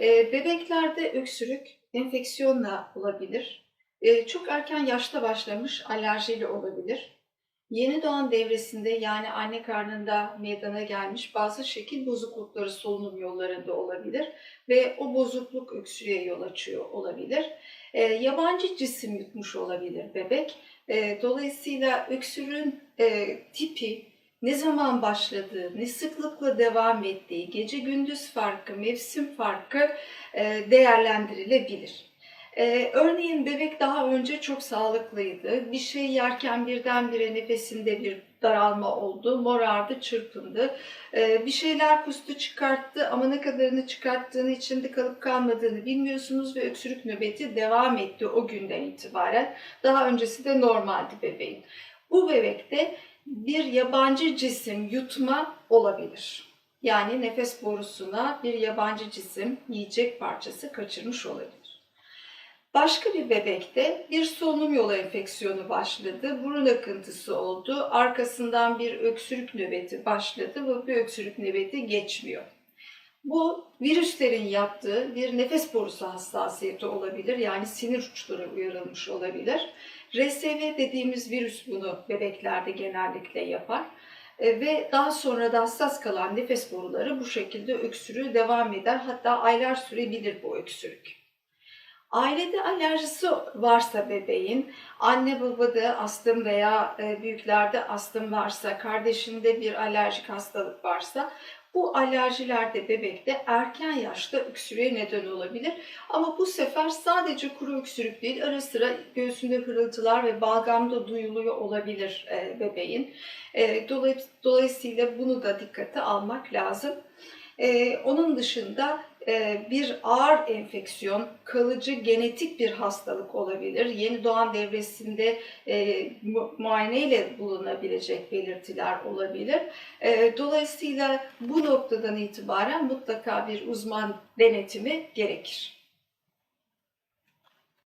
E, bebeklerde öksürük enfeksiyonla olabilir. E, çok erken yaşta başlamış alerjili olabilir. Yeni doğan devresinde yani anne karnında meydana gelmiş bazı şekil bozuklukları solunum yollarında olabilir ve o bozukluk öksürüğe yol açıyor olabilir. E, yabancı cisim yutmuş olabilir bebek. E, dolayısıyla öksürüğün e, tipi, ne zaman başladığı, ne sıklıkla devam ettiği, gece gündüz farkı, mevsim farkı e, değerlendirilebilir. Ee, örneğin bebek daha önce çok sağlıklıydı. Bir şey yerken birdenbire nefesinde bir daralma oldu, morardı, çırpındı. Ee, bir şeyler kustu çıkarttı ama ne kadarını çıkarttığını içinde kalıp kalmadığını bilmiyorsunuz ve öksürük nöbeti devam etti o günden itibaren. Daha öncesi de normaldi bebeğin. Bu bebekte bir yabancı cisim yutma olabilir. Yani nefes borusuna bir yabancı cisim yiyecek parçası kaçırmış olabilir. Başka bir bebekte bir solunum yolu enfeksiyonu başladı, burun akıntısı oldu, arkasından bir öksürük nöbeti başladı ve bir öksürük nöbeti geçmiyor. Bu virüslerin yaptığı bir nefes borusu hassasiyeti olabilir, yani sinir uçları uyarılmış olabilir. RSV dediğimiz virüs bunu bebeklerde genellikle yapar E, ve daha sonra da hassas kalan nefes boruları bu şekilde öksürüğü devam eder. Hatta aylar sürebilir bu öksürük. Ailede alerjisi varsa bebeğin, anne babada astım veya e, büyüklerde astım varsa, kardeşinde bir alerjik hastalık varsa bu alerjiler de bebekte erken yaşta öksürüğe neden olabilir. Ama bu sefer sadece kuru öksürük değil, ara sıra göğsünde hırıltılar ve balgamda duyuluyor olabilir e, bebeğin. E, dolay- Dolayısıyla bunu da dikkate almak lazım. E, Onun dışında e, bir ağır enfeksiyon, kalıcı genetik bir hastalık olabilir. Yeni doğan devresinde e, mu- muayeneyle bulunabilecek belirtiler olabilir. E, Dolayısıyla bu noktadan itibaren mutlaka bir uzman denetimi gerekir.